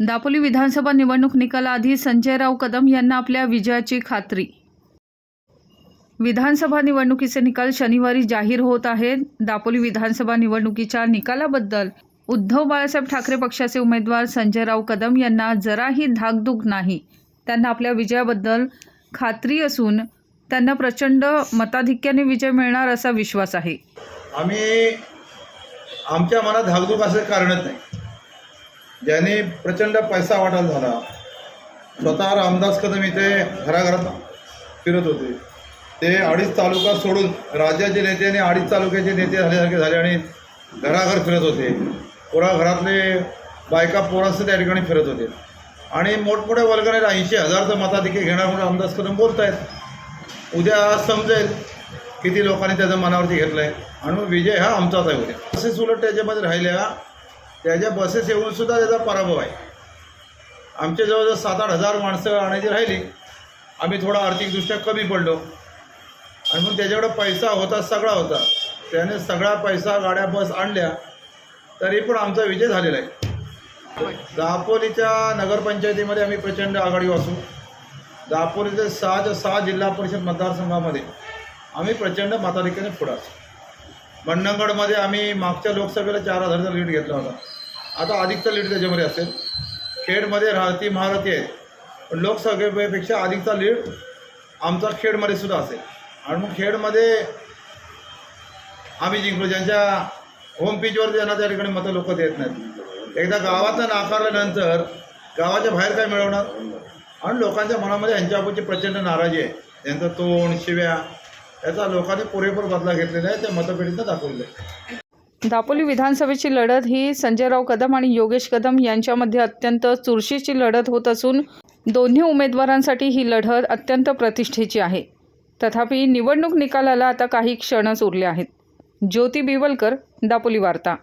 दापोली विधानसभा निवडणूक निकालाआधी संजयराव कदम यांना आपल्या विजयाची खात्री. विधानसभा निवडणुकीचे निकाल शनिवारी जाहीर होत आहेत. दापोली विधानसभा निवडणुकीच्या निकालाबद्दल उद्धव बाळासाहेब ठाकरे पक्षाचे उमेदवार संजयराव कदम यांना जराही धाकधूक नाही. त्यांना आपल्या विजयाबद्दल खात्री असून त्यांना प्रचंड मताधिक्याने विजय मिळणार असा विश्वास आहे. आम्ही आमच्या मनात धाकधूक असं कारणच नाही. ज्यांनी प्रचंड पैसा वाटायला झाला. स्वतः रामदास कदम इथे घराघरात फिरत होते. ते अडीच तालुका सोडून राज्याचे नेते आणि अडीच तालुक्याचे नेते झाल्यासारखे झाले आणि घराघर फिरत होते. पुरा घरातले बायका पोरांसह त्या ठिकाणी फिरत होते. आणि मोठमोठ्या वर्गाने ऐंशी हजारचं मताधिके घेणार म्हणून रामदास कदम बोलत आहेत उद्या समजेल किती लोकांनी त्याचं मनावरती घेतलं आहे आणि मग विजय हा आमचाच आहे उद्या. बसेस उलट त्याच्यामध्ये राहिल्या त्याच्या बसेस येऊनसुद्धा त्याचा पराभव आहे. आमच्या जवळजवळ सात आठ हजार माणसं आणायची राहिली. आम्ही थोडा आर्थिकदृष्ट्या कमी पडलो. आणि मग त्याच्याकडं पैसा होता सगळा होता. त्याने सगळा पैसा गाड्या बस आणल्या. तरी पण आमचा विजय झालेला आहे. दापोलीच्या नगरपंचायतीमध्ये आम्ही प्रचंड आघाडी असू. दापोलीचे सहाच्या सहा जिल्हा परिषद मतदारसंघामध्ये आम्ही प्रचंड मताधिक्याने पुढे असू. मंडणगडमध्ये आम्ही मागच्या लोकसभेला चार हजारचा लीड घेतला होता. आता अधिकचा लीड त्याच्यामध्ये असेल. खेडमध्ये राहती महारथी आहेत. पण लोकसभेपेक्षा अधिकचा लीड आमचा खेडमध्ये सुद्धा असेल. आणि मग खेडमध्ये आम्ही जिंकलो. ज्यांच्या होम पिचवर ज्यांना त्या ठिकाणी मतं लोक देत नाहीत. एकदा गावातनं नाकारल्यानंतर गावाच्या बाहेर काय मिळवणार? आणि लोकांच्या मनामध्ये यांच्याबाबतची प्रचंड नाराजी आहे. त्यांचं तोंड शिव्या याचा लोकांनी पुरेपूर बदला घेतलेला आहे. ते मतपेढीतनं दाखवलेलं आहे. दापोली विधानसभेची लढत ही संजयराव कदम आणि योगेश कदम यांच्यामध्ये अत्यंत चुरशीची लढत होत असून दोन्ही उमेदवारांसाठी ही लढत अत्यंत प्रतिष्ठेची आहे. तथापि निवडणूक निकालाला आता काही क्षणच उरले आहेत. ज्योती बिवलकर दापोली वार्ता.